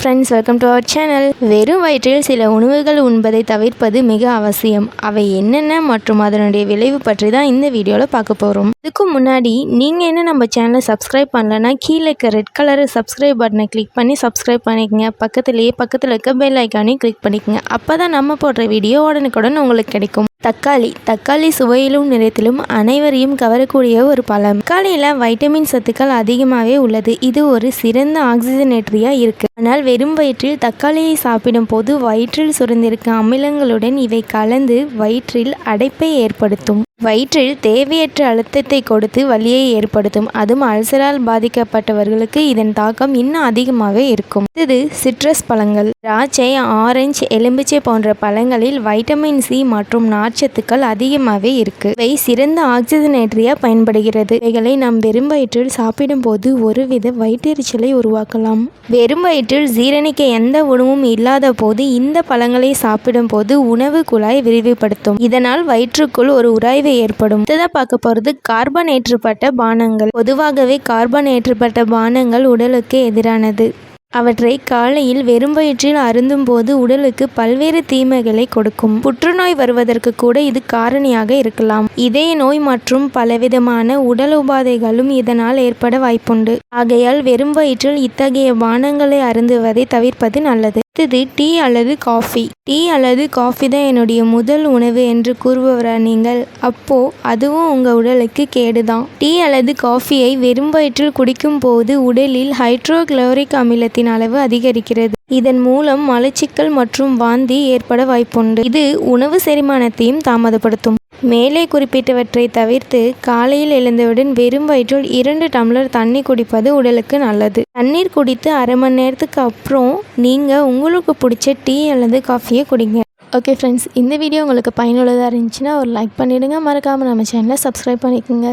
Friends welcome to our channel வெறும் வயிற்றில் சில உணவுகள் உண்பதை தவிர்ப்பது மிக அவசியம். அவை என்னென்ன மற்றும் அதனுடைய விளைவு பற்றி தான் இந்த வீடியோவில் பார்க்க போகிறோம் இதுக்கு முன்னாடி நீங்கள் என்ன நம்ம சேனலை சப்ஸ்கிரைப் பண்ணலன்னா கீழே இருக்க ரெட் கலர் சப்ஸ்கிரைப் பட்டனை கிளிக் பண்ணி சப்ஸ்கிரைப் பண்ணிக்கங்க. பக்கத்துலேயே பக்கத்தில் இருக்க பெல் ஐக்கானையும் கிளிக் பண்ணிக்கங்க. அப்போ தான் நம்ம போடுற வீடியோ உடனுக்குடன் உங்களுக்கு கிடைக்கும். தக்காளி. தக்காளி சுவையிலும் நிறத்திலும் அனைவரையும் கவரக்கூடிய ஒரு பழம். தக்காளியில் வைட்டமின் சத்துக்கள் அதிகமாகவே உள்ளது. இது ஒரு சிறந்த ஆக்சிஜனேட்டரியாக இருக்குது ஆனால் வெறும் வயிற்றில் தக்காளியை சாப்பிடும் போது வயிற்றில் சுரந்திருக்கும் அமிலங்களுடன் இவை கலந்து வயிற்றில் அடைப்பை ஏற்படுத்தும். வயிற்றில் தேவையற்ற அழுத்தத்தை கொடுத்து வலியை ஏற்படுத்தும். அதுவும் அல்சரால் பாதிக்கப்பட்டவர்களுக்கு இதன் தாக்கம் இன்னும் அதிகமாகவே இருக்கும். இது சிட்ரஸ் பழங்கள். திராட்சை ஆரஞ்சு எலும்பிச்சை போன்ற பழங்களில் வைட்டமின் சி மற்றும் நார்ச்சத்துக்கள் அதிகமாகவே இருக்கு. இவை சிறந்த ஆக்சிஜனேற்றியா பயன்படுகிறது. இவைகளை நாம் வெறும் வயிற்றில் சாப்பிடும்போது ஒருவித வயிற்றெரிச்சலை உருவாக்கலாம். வெறும் வயிற்றில் ஜீரணிக்க எந்த உணவும் இல்லாத போது இந்த பழங்களை சாப்பிடும்போது உணவு குழாய் விரிவுபடுத்தும். இதனால் வயிற்றுக்குள் ஒரு உராய்வு ஏற்படும். அடுத்ததாக பார்க்க போகிறது கார்பனேற்றப்பட்ட பானங்கள். பொதுவாகவே கார்பனேற்றப்பட்ட பானங்கள் உடலுக்கு எதிரானது. அவற்றை காலையில் வெறும் வயிற்றில் அருந்தும்போது உடலுக்கு பல்வேறு தீமைகளை கொடுக்கும். புற்றுநோய் வருவதற்கு கூட இது காரணியாக இருக்கலாம். இதய நோய் மற்றும் பலவிதமான உடல் உபாதைகளும் இதனால் ஏற்பட வாய்ப்புண்டு. ஆகையால் வெறும் வயிற்றில் இத்தகைய பானங்களை அருந்துவதை தவிர்ப்பது நல்லது. அடுத்தது டீ அல்லது காஃபி. டீ அல்லது காஃபி தான் என்னுடைய முதல் உணவு என்று கூறுபவரா நீங்கள்? அப்போ அதுவும் உங்கள் உடலுக்கு கேடுதான். டீ அல்லது காஃபியை வெறும் வயிற்றில் குடிக்கும் போது உடலில் ஹைட்ரோகுளோரிக் அமிலத்தின் அளவு அதிகரிக்கிறது. இதன் மூலம் மலச்சிக்கல் மற்றும் வாந்தி ஏற்பட வாய்ப்புண்டு. இது உணவு செரிமானத்தையும் தாமதப்படுத்தும். மேலே குறிப்பிட்டவற்றை தவிர்த்து காலையில் எழுந்தவுடன் வெறும் வயிற்றில் இரண்டு டம்ளர் தண்ணி குடிப்பது உடலுக்கு நல்லது. தண்ணீர் குடித்து அரை மணி நேரத்துக்கு அப்புறம் நீங்கள் உங்களுக்கு பிடிச்ச டீ அல்லது காஃபியை குடிங்க. ஓகே ஃப்ரெண்ட்ஸ் இந்த வீடியோ உங்களுக்கு பயனுள்ளதாக இருந்துச்சுன்னா ஒரு லைக் பண்ணிவிடுங்க மறக்காமல் நம்ம சேனலை சப்ஸ்கிரைப் பண்ணிக்கோங்க.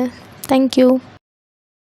தேங்க்யூ